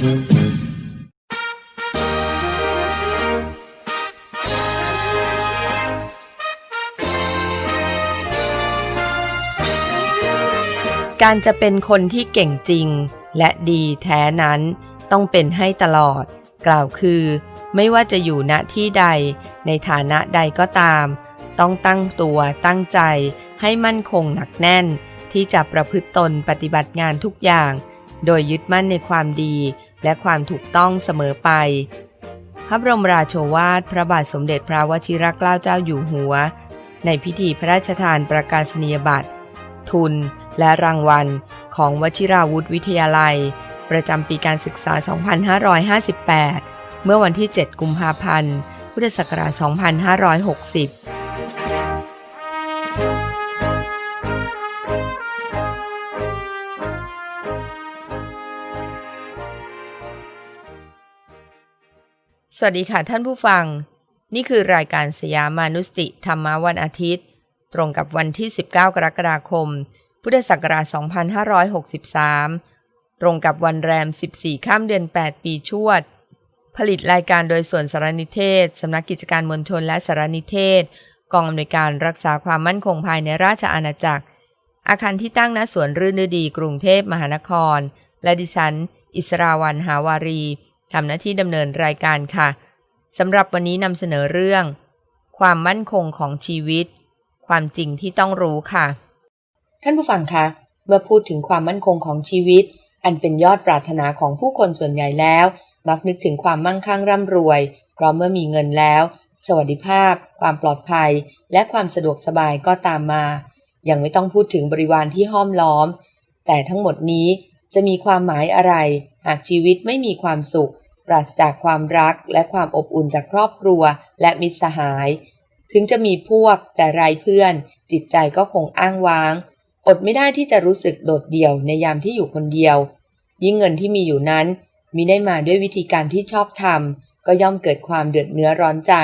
การจะเป็นคนที่เก่งจริง และดีแท้นั้นต้องเป็นให้ตลอด กล่าวคือ ไม่ว่าจะอยู่ณที่ใด ในฐานะใดก็ตาม ต้องตั้งตัวตั้งใจให้มั่นคงหนักแน่น ที่จะประพฤติตนปฏิบัติงานทุกอย่าง โดยยึดมั่นในความดี และความถูกต้องเสมอไป พระบรมราโชวาท พระบาทสมเด็จพระวชิรเกล้าเจ้าอยู่หัว ในพิธีพระราชทานประกาศนียบัตร ทุน และรางวัล ของวชิราวุธวิทยาลัย ประจำปีการศึกษา 2558 เมื่อวันที่ 7 กุมภาพันธ์ พุทธศักราช 2560 สวัสดีค่ะท่านผู้ฟัง นี่คือรายการสยามานุสติธรรมวันอาทิตย์ ตรงกับวันที่ 19 กรกฎาคม พุทธศักราช 2563 ตรงกับวันแรม 14 ข้ามเดือน 8 ปีชวด ผลิตรายการโดยส่วนสารนิเทศ สำนักกิจการมวลชนและสารนิเทศ กองอำนวยการรักษาความมั่นคงภายในราชอาณาจักร อาคารที่ตั้งณสวนรื่นฤดีกรุงเทพมหานคร และดิฉัน อิสราวันหาวารี ทำหน้าที่ดำเนินรายการค่ะสำหรับวันนี้นำเสนอเรื่อง ความมั่นคงของชีวิต ความจริงที่ต้องรู้ค่ะ ท่านผู้ฟังคะเมื่อพูดถึงความมั่นคงของชีวิต อันเป็นยอดปรารถนาของผู้คนส่วนใหญ่แล้ว มักนึกถึงความมั่งคั่งร่ำรวย เพราะเมื่อมีเงินแล้ว สวัสดิภาพ ความปลอดภัย และความสะดวกสบายก็ตามมา ยังไม่ต้องพูดถึงบริวารที่ห้อมล้อม แต่ทั้งหมดนี้จะมีความหมายอะไร หากชีวิตไม่มีความสุข ปราศจากความรักและความอบอุ่นจากครอบครัวและมิตรสหาย ถึงจะมีพวกแต่ไรเพื่อน จิตใจก็คงอ้างว้าง อดไม่ได้ที่จะรู้สึกโดดเดี่ยวในยามที่อยู่คนเดียว ยิ่งเงินที่มีอยู่นั้น มีได้มาด้วยวิธีการที่ชอบทำก็ย่อมเกิดความเดือดเนื้อร้อนใจ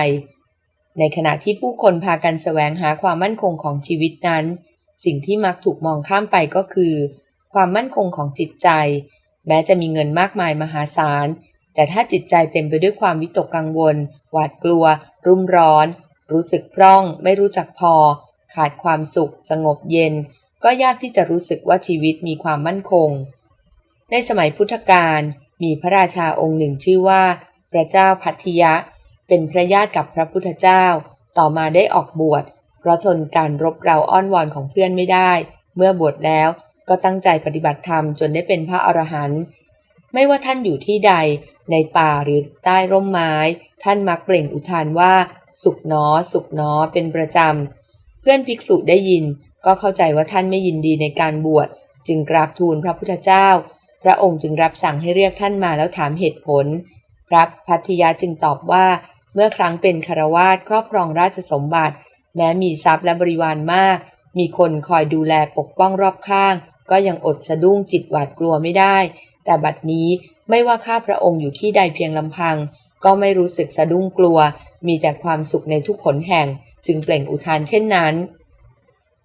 ในขณะที่ผู้คนพากันแสวงหาความมั่นคงของชีวิตนั้น สิ่งที่มักถูกมองข้ามไปก็คือ ความมั่นคงของจิตใจ แม้จะมีเงินมากมายมหาศาล แต่ถ้าจิตใจเต็มไปด้วยความวิตกกังวล หวาดกลัว รุ่มร้อน รู้สึกพร่อง ไม่รู้จักพอ ขาดความสุข สงบเย็น ก็ยากที่จะรู้สึกว่าชีวิตมีความมั่นคง ในสมัยพุทธกาลมีพระราชาองค์หนึ่งชื่อว่า พระเจ้าพัทยะ เป็นพระญาติกับพระพุทธเจ้า ต่อมาได้ออกบวชเพราะทนการรบเร้าอ้อนวอนของเพื่อนไม่ได้ เมื่อบวชแล้ว ก็ตั้งใจปฏิบัติธรรมจนได้เป็นพระอรหันต์ไม่ว่าท่านอยู่ที่ใดในป่าหรือใต้ร่มไม้ ท่านมักเปล่งอุทานว่า สุขหนอ สุขหนอเป็นประจำ เพื่อนภิกษุได้ยิน ก็เข้าใจว่าท่านไม่ยินดีในการบวช จึงกราบทูลพระพุทธเจ้า พระองค์จึงรับสั่งให้เรียกท่านมาแล้วถามเหตุผล พระพัทยาจึงตอบว่า เมื่อครั้งเป็นคารวาสครอบครองราชสมบัติ แม้มีทรัพย์และบริวารมาก มีคนคอยดูแลปกป้องรอบข้าง ก็ยังอดสะดุ้งจิตหวาดกลัวไม่ได้ แต่บัดนี้ไม่ว่าข้าพระองค์อยู่ที่ใดเพียงลำพัง ก็ไม่รู้สึกสะดุ้งกลัว มีแต่ความสุขในทุกขนแห่ง จึงเปล่งอุทานเช่นนั้น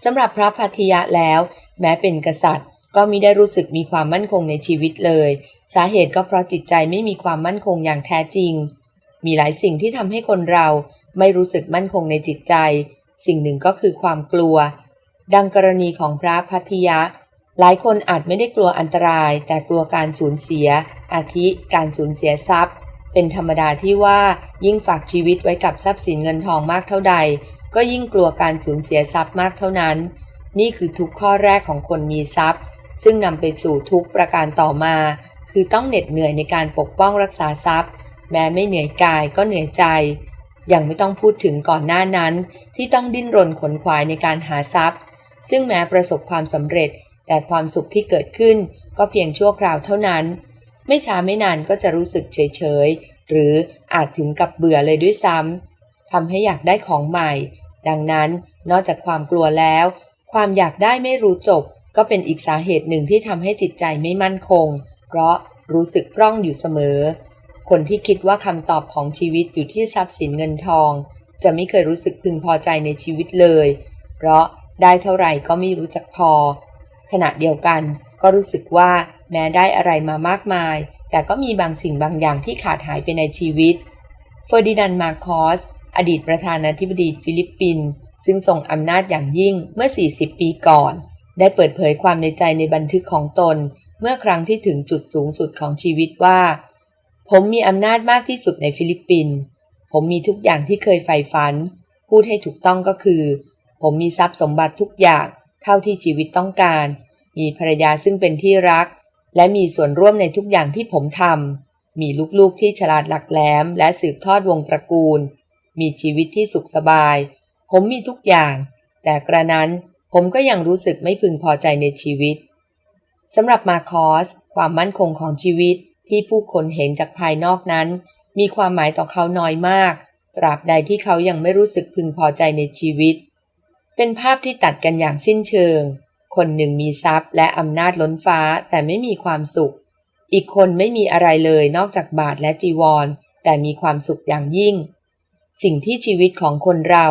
สำหรับพระพัทยะแล้ว แม้เป็นกษัตริย์ ก็มิได้รู้สึกมีความมั่นคงในชีวิตเลย สาเหตุก็เพราะจิตใจไม่มีความมั่นคงอย่างแท้จริง มีหลายสิ่งที่ทำให้คนเราไม่รู้สึกมั่นคงในจิตใจ สิ่งหนึ่งก็คือความกลัว ดังกรณีของพระพัทยะ หลายคนอาจไม่ได้กลัวอันตราย แต่กลัวการสูญเสีย อาทิการสูญเสียทรัพย์ เป็นธรรมดาที่ว่ายิ่งฝากชีวิตไว้กับทรัพย์สินเงินทองมากเท่าใด ก็ยิ่งกลัวการสูญเสียทรัพย์มากเท่านั้น นี่คือทุกข้อแรกของคนมีทรัพย์ ซึ่งนำไปสู่ทุกประการต่อมา คือต้องเหน็ดเหนื่อยในการปกป้องรักษาทรัพย์ แม้ไม่เหนื่อยกายก็เหนื่อยใจยังไม่ต้องพูดถึงก่อนหน้านั้น ที่ต้องดิ้นรนขนขวายในการหาทรัพย์ ซึ่งแม้ประสบความสำเร็จ แต่ความสุขที่เกิดขึ้นก็เพียงชั่วคราวเท่านั้น ไม่ช้าไม่นานก็จะรู้สึกเฉยๆ หรืออาจถึงกับเบื่อเลยด้วยซ้ำทำให้อยากได้ของใหม่ ดังนั้นนอกจากความกลัวแล้ว ความอยากได้ไม่รู้จบ ก็เป็นอีกสาเหตุหนึ่งที่ทำให้จิตใจไม่มั่นคง เพราะรู้สึกพร่องอยู่เสมอ คนที่คิดว่าคำตอบของชีวิตอยู่ที่ทรัพย์สินเงินทอง จะไม่เคยรู้สึกพึงพอใจในชีวิตเลย เพราะได้เท่าไหร่ก็ไม่รู้จักพอ ขณะเดียวกันก็รู้สึกว่าแม้ได้อะไรมามากมาย แต่ก็มีบางสิ่งบางอย่างที่ขาดหายไปในชีวิต เฟอร์ดินานด์มาคอส อดีตประธานาธิบดีฟิลิปปินส์ซึ่งทรงอำนาจอย่างยิ่งเมื่อ 40 ปีก่อน ได้เปิดเผยความในใจในบันทึกของตน เมื่อครั้งที่ถึงจุดสูงสุดของชีวิตว่า ผมมีอำนาจมากที่สุดในฟิลิปปินส์ผมมีทุกอย่างที่เคยใฝ่ฝัน พูดให้ถูกต้องก็คือ ผมมีทรัพย์สมบัติทุกอย่าง เท่าที่ชีวิตต้องการ มีภรรยาซึ่งเป็นที่รัก และมีส่วนร่วมในทุกอย่างที่ผมทำมีลูกๆที่ฉลาดหลักแหลม และสืบทอดวงตระกูล มีชีวิตที่สุขสบาย ผมมีทุกอย่าง แต่กระนั้นผมก็ยังรู้สึกไม่พึงพอใจในชีวิตสำหรับมาคอส ความมั่นคงของชีวิตที่ผู้คนเห็นจากภายนอกนั้น มีความหมายต่อเขาน้อยมาก ตราบใดที่เขายังไม่รู้สึกพึงพอใจในชีวิต เป็นภาพที่ตัดกันอย่างสิ้นเชิง คนหนึ่งมีทรัพย์และอำนาจล้นฟ้าแต่ไม่มีความสุข อีกคนไม่มีอะไรเลยนอกจากบาทและจีวร แต่มีความสุขอย่างยิ่ง สิ่งที่ชีวิตของคนเรา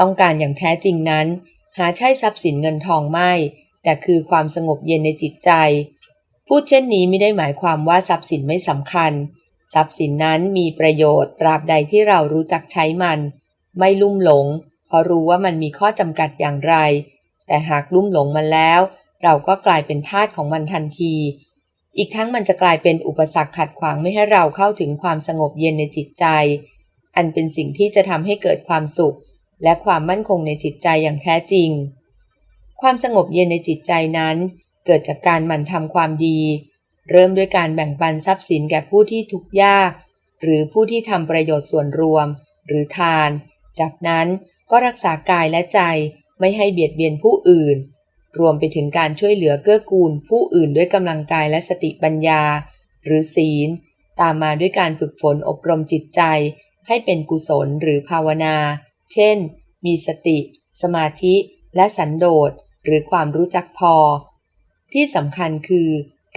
ต้องการอย่างแท้จริงนั้น หาใช่ทรัพย์สินเงินทองไม่ แต่คือความสงบเย็นในจิตใจ พูดเช่นนี้ไม่ได้หมายความว่าทรัพย์สินไม่สำคัญ ทรัพย์สินนั้นมีประโยชน์ตราบใดที่เรารู้จักใช้มัน ไม่ลุ่มหลง เพราะรู้ว่ามันมีข้อจำกัดอย่างไร แต่หากลุ่มหลงมันแล้ว เราก็กลายเป็นทาสของมันทันที อีกทั้งมันจะกลายเป็นอุปสรรคขัดขวางไม่ให้เราเข้าถึงความสงบเย็นในจิตใจ อันเป็นสิ่งที่จะทำให้เกิดความสุข และความมั่นคงในจิตใจอย่างแท้จริง ความสงบเย็นในจิตใจนั้น เกิดจากการหมั่นทำความดี เริ่มด้วยการแบ่งปันทรัพย์สินแก่ผู้ที่ทุกข์ยาก หรือผู้ที่ทำประโยชน์ส่วนรวม หรือทาน จากนั้น ก็รักษากายและใจไม่ให้เบียดเบียนผู้อื่น รวมไปถึงการช่วยเหลือเกื้อกูลผู้อื่นด้วยกำลังกายและสติปัญญา หรือศีล ตามมาด้วยการฝึกฝนอบรมจิตใจ ให้เป็นกุศลหรือภาวนา เช่น มีสติ สมาธิ และสันโดษหรือความรู้จักพอ ที่สำคัญคือ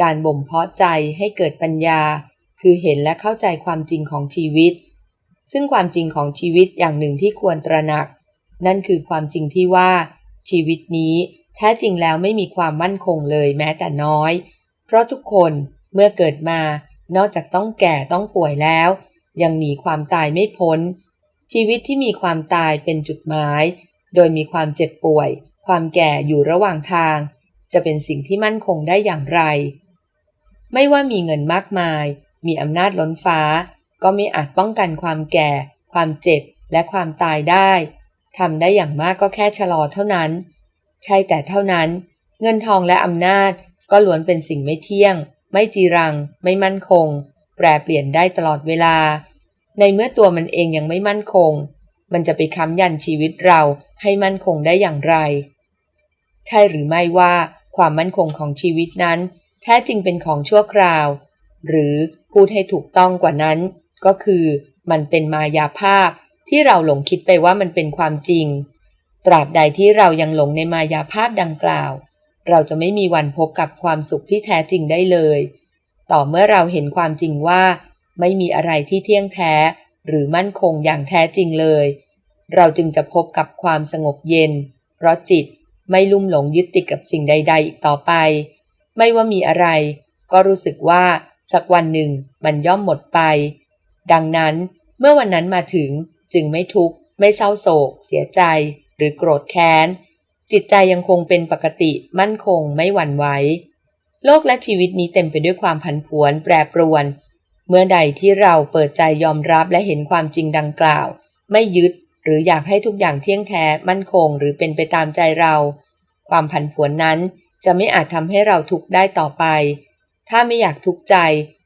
การบ่มเพาะใจให้เกิดปัญญา คือเห็นและเข้าใจความจริงของชีวิต ซึ่งความจริงของชีวิตอย่างหนึ่งที่ควรตระหนัก นั่นคือความจริงที่ว่า ชีวิตนี้แท้จริงแล้วไม่มีความมั่นคงเลยแม้แต่น้อย เพราะทุกคนเมื่อเกิดมา นอกจากต้องแก่ต้องป่วยแล้ว ยังหนีความตายไม่พ้น ชีวิตที่มีความตายเป็นจุดหมาย โดยมีความเจ็บป่วย ความแก่อยู่ระหว่างทาง จะเป็นสิ่งที่มั่นคงได้อย่างไร ไม่ว่ามีเงินมากมาย มีอำนาจล้นฟ้า ก็ไม่อาจป้องกันความแก่ ความเจ็บและความตายได้ ทำได้อย่างมากก็แค่ชะลอเท่านั้น ใช่แต่เท่านั้น เงินทองและอำนาจก็ล้วนเป็นสิ่งไม่เที่ยง ไม่จีรัง ไม่มั่นคง แปรเปลี่ยนได้ตลอดเวลา ในเมื่อตัวมันเองยังไม่มั่นคง มันจะไปค้ำยันชีวิตเราให้มั่นคงได้อย่างไร ใช่หรือไม่ว่าความมั่นคงของชีวิตนั้น แท้จริงเป็นของชั่วคราว หรือพูดให้ถูกต้องกว่านั้น ก็คือมันเป็นมายาภาพ ที่เราหลงคิดไปว่ามันเป็นความจริง ตราบใดที่เรายังหลงในมายาภาพดังกล่าว เราจะไม่มีวันพบกับความสุขที่แท้จริงได้เลย ต่อเมื่อเราเห็นความจริงว่า ไม่มีอะไรที่เที่ยงแท้ หรือมั่นคงอย่างแท้จริงเลย เราจึงจะพบกับความสงบเย็น เพราะจิตไม่ลุ่มหลงยึดติดกับสิ่งใด ๆ อีกต่อไป ไม่ว่ามีอะไร ก็รู้สึกว่าสักวันหนึ่งมันย่อมหมดไป ดังนั้นเมื่อวันนั้นมาถึง จึงไม่ทุกข์ไม่เศร้าโศก เสียใจ หรือโกรธแค้น จิตใจยังคงเป็นปกติมั่นคงไม่หวั่นไหวโลกและชีวิตนี้เต็มไปด้วยความผันผวนแปรปรวน เมื่อใดที่เราเปิดใจยอมรับและเห็นความจริงดังกล่าว ไม่ยึดหรืออยากให้ทุกอย่างเที่ยงแท้มั่นคงหรือเป็นไปตามใจเรา ความผันผวนนั้นจะไม่อาจทำให้เราทุกข์ได้ต่อไป ถ้าไม่อยากทุกข์ใจ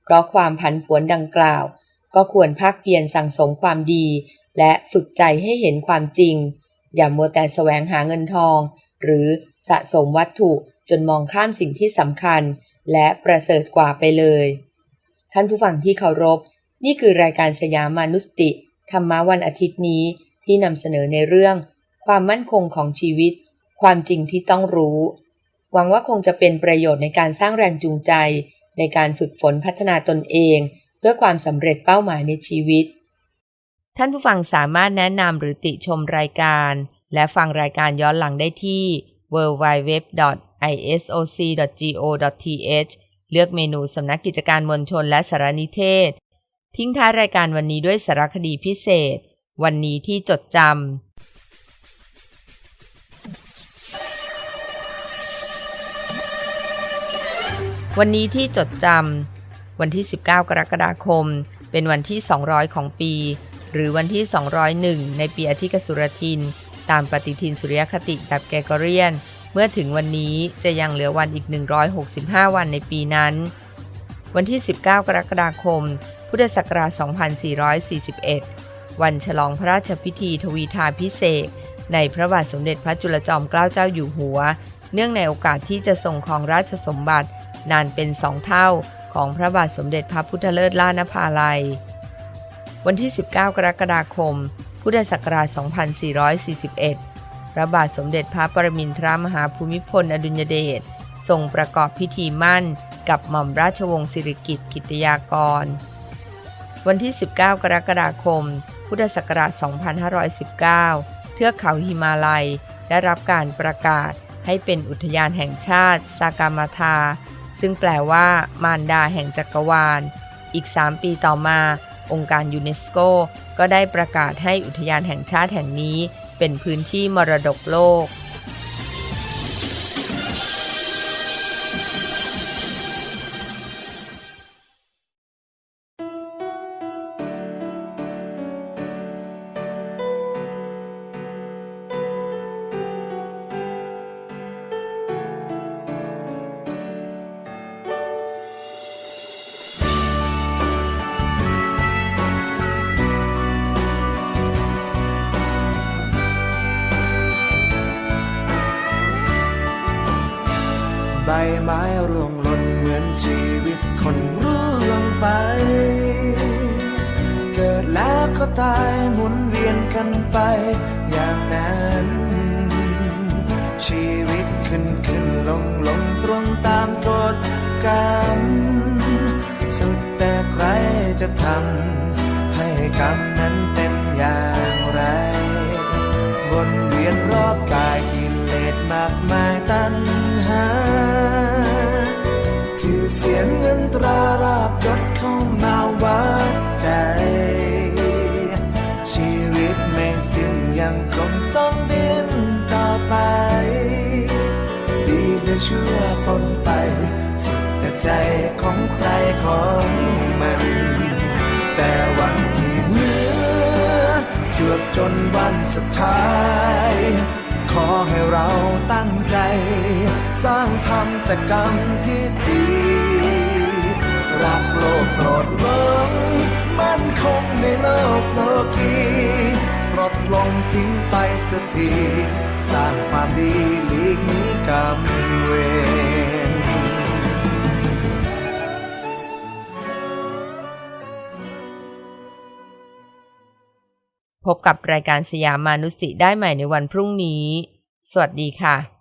เพราะความผันผวนดังกล่าว ก็ควรภาคเพียรสั่งสมความดี และฝึกใจให้เห็นความจริง อย่ามัวแต่แสวงหาเงินทอง หรือสะสมวัตถุจนมองข้ามสิ่งที่สำคัญ และประเสริฐกว่าไปเลย ท่านผู้ฟังที่เคารพ นี่คือรายการสยามมานุสติ ธรรมะวันอาทิตย์นี้ที่นำเสนอในเรื่อง ความมั่นคงของชีวิต ความจริงที่ต้องรู้ หวังว่าคงจะเป็นประโยชน์ในการสร้างแรงจูงใจ ในการฝึกฝนพัฒนาตนเอง เพื่อความสำเร็จเป้าหมายในชีวิต ท่านผู้ฟังสามารถแนะนำหรือติชมรายการ และฟังรายการย้อนหลังได้ที่ www isoc.go.th เลือกเมนูสำนักกิจการมวลชนและสารนิเทศ ทิ้งท้ายรายการวันนี้ด้วยสารคดีพิเศษ วันนี้ที่จดจำวันนี้ที่จดจำวันที่ 19 กรกฎาคม เป็นวันที่ 200 ของปี หรือวันที่ 201 ในปีอธิกสุรทิน ตามปฏิทินสุริยคติแบบแกกเรียน เมื่อถึงวันนี้จะยังเหลือวันอีก 165 วันในปีนั้น วันที่ 19 กรกฎาคม พุทธศักราช 2441 วันฉลองพระราชพิธีทวีทาพิเศษ ในพระบาทสมเด็จพระจุลจอมเกล้าเจ้าอยู่หัว เนื่องในโอกาสที่จะทรงครองราชสมบัตินานเป็นสองเท่าของพระบาทสมเด็จพระพุทธเลิศล่านภาลัย วันที่ 19 กรกฎาคม พุทธศักราช 2441 พระบาทสมเด็จพระปรมินทรมหาภูมิพลอดุลยเดชทรงประกอบพิธีมั่นกับหม่อมราชวงศ์สิริกิติ์กิตยากร วันที่ 19 กรกฎาคม พุทธศักราช 2519 เทือกเขาหิมาลัยได้รับการประกาศให้เป็นอุทยานแห่งชาติ ซากามาทา ซึ่งแปลว่ามารดาแห่งจักรวาล อีก 3 ปีต่อมา องค์การยูเนสโกก็ได้ประกาศให้อุทยานแห่งชาติแห่งนี้เป็นพื้นที่มรดกโลก ไม้ร่วงหล่นเหมือนชีวิตคนร่วงไป เกิดแล้วก็ตายหมุนเวียนกันไปอย่างนั้น ชีวิตขึ้นขึ้นลงลงตรงตามกฎกรรมสุดแต่ใครจะทำให้กรรมนั้นเป็นอย่างไรวนเวียนรอบกายกิเลสมากมายตัณหา เสียงเงินตราราบยศเข้ามาวัดใจ ชีวิตไม่สิ้นยังคงต้องดิ้นต่อไป ดีและชั่วปนไปสุดแต่ใจของใครของมัน แต่วันที่เหลือจวบจนวันสุดท้ายขอให้เราตั้งใจ สร้างทำแต่กรรมที่ โลกโกรธหลงมันคงในโลกโลกีปลดลงทิ้งไปสักที สร้างความดีหลีกนี้กรรมเวรพบกับรายการสยามมานุสติได้ใหม่ในวันพรุ่งนี้ สวัสดีค่ะ